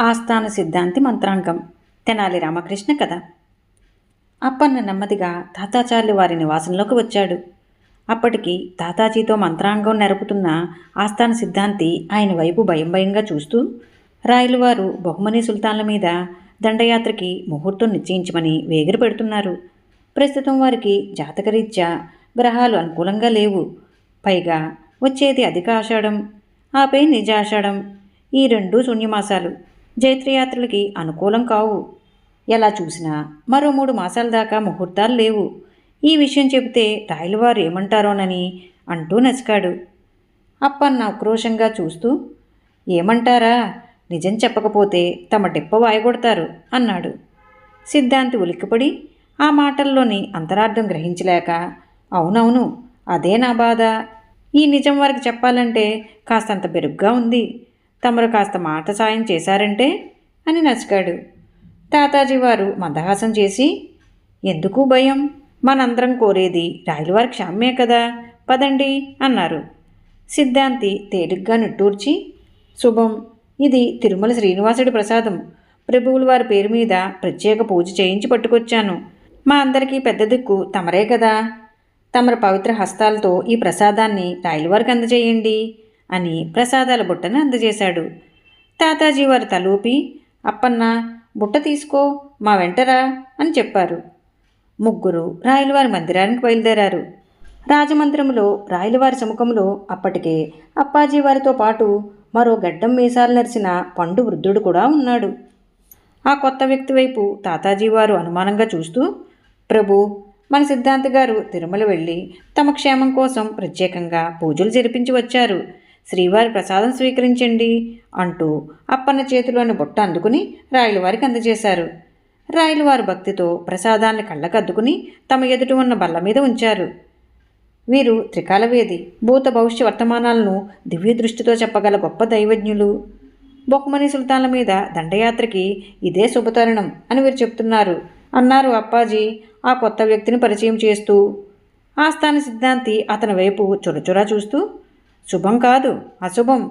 ఆస్థాన సిద్ధాంతి మంత్రాంగం. తెనాలి రామకృష్ణ కథ. అప్పన్న నెమ్మదిగా తాతాచార్యులు వారి నివాసంలోకి వచ్చాడు. అప్పటికి తాతాజీతో మంత్రాంగం నెరపుతున్న ఆస్థాన సిద్ధాంతి ఆయన వైపు భయం భయంగా చూస్తూ రాయలవారు బహుమని సుల్తాన్ల మీద దండయాత్రకి ముహూర్తం నిశ్చయించమని వేగిరి పెడుతున్నారు. ప్రస్తుతం వారికి జాతకరీత్యా గ్రహాలు అనుకూలంగా లేవు. పైగా వచ్చేది అధిక ఆషాఢం ఆపై నిజాషాఢం ఈ రెండు శూన్యమాసాలు. జైత్రయాత్రలకి అనుకూలం కావు. ఎలా చూసినా మరో మూడు మాసాల దాకా ముహూర్తాలు లేవు. ఈ విషయం చెబితే రాయలవారు ఏమంటారోనని అంటూ నసికాడు. అప్పన్న ఆక్రోషంగా చూస్తూ ఏమంటారా? నిజం చెప్పకపోతే తమ డిప్ప వాయగొడతారు అన్నాడు. సిద్ధాంతి ఉలిక్కిపడి ఆ మాటల్లోని అంతరార్థం గ్రహించలేక అవునవును అదే నా బాధ. ఈ నిజం వారికి చెప్పాలంటే కాస్తంత బెరుగ్గా ఉంది. తమరు కాస్త మాట సాయం చేశారంటే? అని నసికాడు. తాతాజీ వారు మందహాసం చేసి ఎందుకు భయం? మనందరం కోరేది రాయలవారి క్షామ్యే కదా? పదండి అన్నారు. సిద్ధాంతి తేలిగ్గా నిట్టూర్చి శుభం. ఇది తిరుమల శ్రీనివాసుడి ప్రసాదం. ప్రభువుల వారి పేరు మీద ప్రత్యేక పూజ చేయించి పట్టుకొచ్చాను. మా అందరికీ పెద్ద దిక్కు తమరే కదా? తమర పవిత్ర హస్తాలతో ఈ ప్రసాదాన్ని రాయలవారికి అందజేయండి. అని ప్రసాదాల బుట్టను అందజేశాడు. తాతాజీ వారు తలూపి అప్పన్న బుట్ట తీసుకో మా వెంటరా అని చెప్పారు. ముగ్గురు రాయలవారి మందిరానికి బయలుదేరారు. రాజమందిరంలో రాయలవారి సముఖంలో అప్పటికే అప్పాజీ వారితో పాటు మరో గడ్డం మీసాలు నరిసిన పండు వృద్ధుడు కూడా ఉన్నాడు. ఆ కొత్త వ్యక్తి వైపు తాతాజీ వారు అనుమానంగా చూస్తూ ప్రభు మన సిద్ధాంత్ గారు తిరుమల వెళ్ళి తమ క్షేమం కోసం ప్రత్యేకంగా పూజలు జరిపించి వచ్చారు. శ్రీవారి ప్రసాదం స్వీకరించండి అంటూ అప్పన్న చేతిలోని బుట్ట అందుకుని రాయలవారికి అందజేశారు. రాయలవారు భక్తితో ప్రసాదాన్ని కళ్ళకద్దుకుని తమ ఎదుట ఉన్న బల్ల మీద ఉంచారు. వీరు త్రికాలవేది భూత భవిష్య వర్తమానాలను దివ్య దృష్టితో చెప్పగల గొప్ప దైవజ్ఞులు. బొక్కమణి సుల్తాన్ల మీద దండయాత్రకి ఇదే శుభతరుణం అని వీరు చెప్తున్నారు. అన్నారు అప్పాజీ ఆ కొత్త వ్యక్తిని పరిచయం చేస్తూ. ఆస్థాన సిద్ధాంతి అతని వైపు చురచురా చూస్తూ శుభం కాదు అశుభం.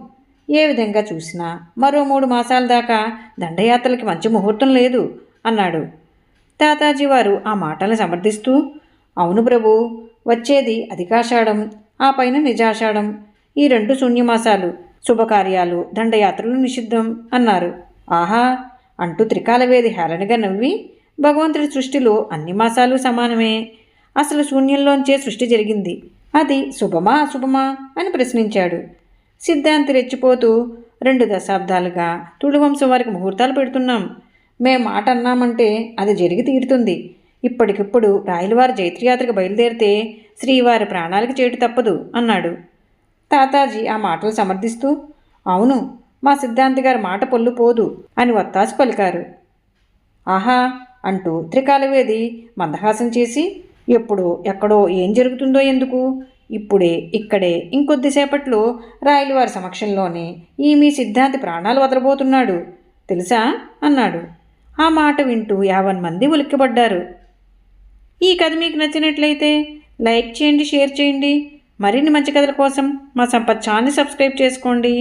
ఏ విధంగా చూసినా మరో మూడు మాసాల దాకా దండయాత్రలకి మంచి ముహూర్తం లేదు అన్నాడు. తాతాజీ వారు ఆ మాటలను సమర్థిస్తూ అవును ప్రభు వచ్చేది అధికాషాఢం ఆ పైన నిజాషాఢం. ఈ రెండు శూన్యమాసాలు శుభకార్యాలు దండయాత్రలు నిషిద్ధం అన్నారు. ఆహా అంటూ త్రికాలవేది హేళనగా నవ్వి భగవంతుడి సృష్టిలో అన్ని మాసాలు సమానమే. అసలు శూన్యంలోంచే సృష్టి జరిగింది. అది శుభమా అశుభమా అని ప్రశ్నించాడు. సిద్ధాంతి రెచ్చిపోతూ రెండు దశాబ్దాలుగా తుళువంశం వారికి ముహూర్తాలు పెడుతున్నాం. మేము మాట అన్నామంటే అది జరిగి తీరుతుంది. ఇప్పటికిప్పుడు రాయలవారి జైత్రయాత్రకు బయలుదేరితే శ్రీవారి ప్రాణాలకు చేటు తప్పదు అన్నాడు. తాతాజీ ఆ మాటలు సమర్థిస్తూ అవును మా సిద్ధాంతి గారి మాట పొల్లు పోదు అని వత్తాసు పలికారు. ఆహా అంటూ త్రికాలవేది మందహాసం చేసి ఎప్పుడు ఎక్కడో ఏం జరుగుతుందో ఎందుకు? ఇప్పుడే ఇక్కడే ఇంకొద్దిసేపట్లో రాయలవారి సమక్షంలోనే ఈ మీ సిద్ధాంతి ప్రాణాలు వదలబోతున్నాడు. తెలుసా? అన్నాడు. ఆ మాట వింటూ యావన్ మంది ఉలిక్కిపడ్డారు. ఈ కథ మీకు నచ్చినట్లయితే లైక్ చేయండి షేర్ చేయండి. మరిన్ని మంచి కథల కోసం మా సంపత్ ఛానల్ సబ్స్క్రైబ్ చేసుకోండి.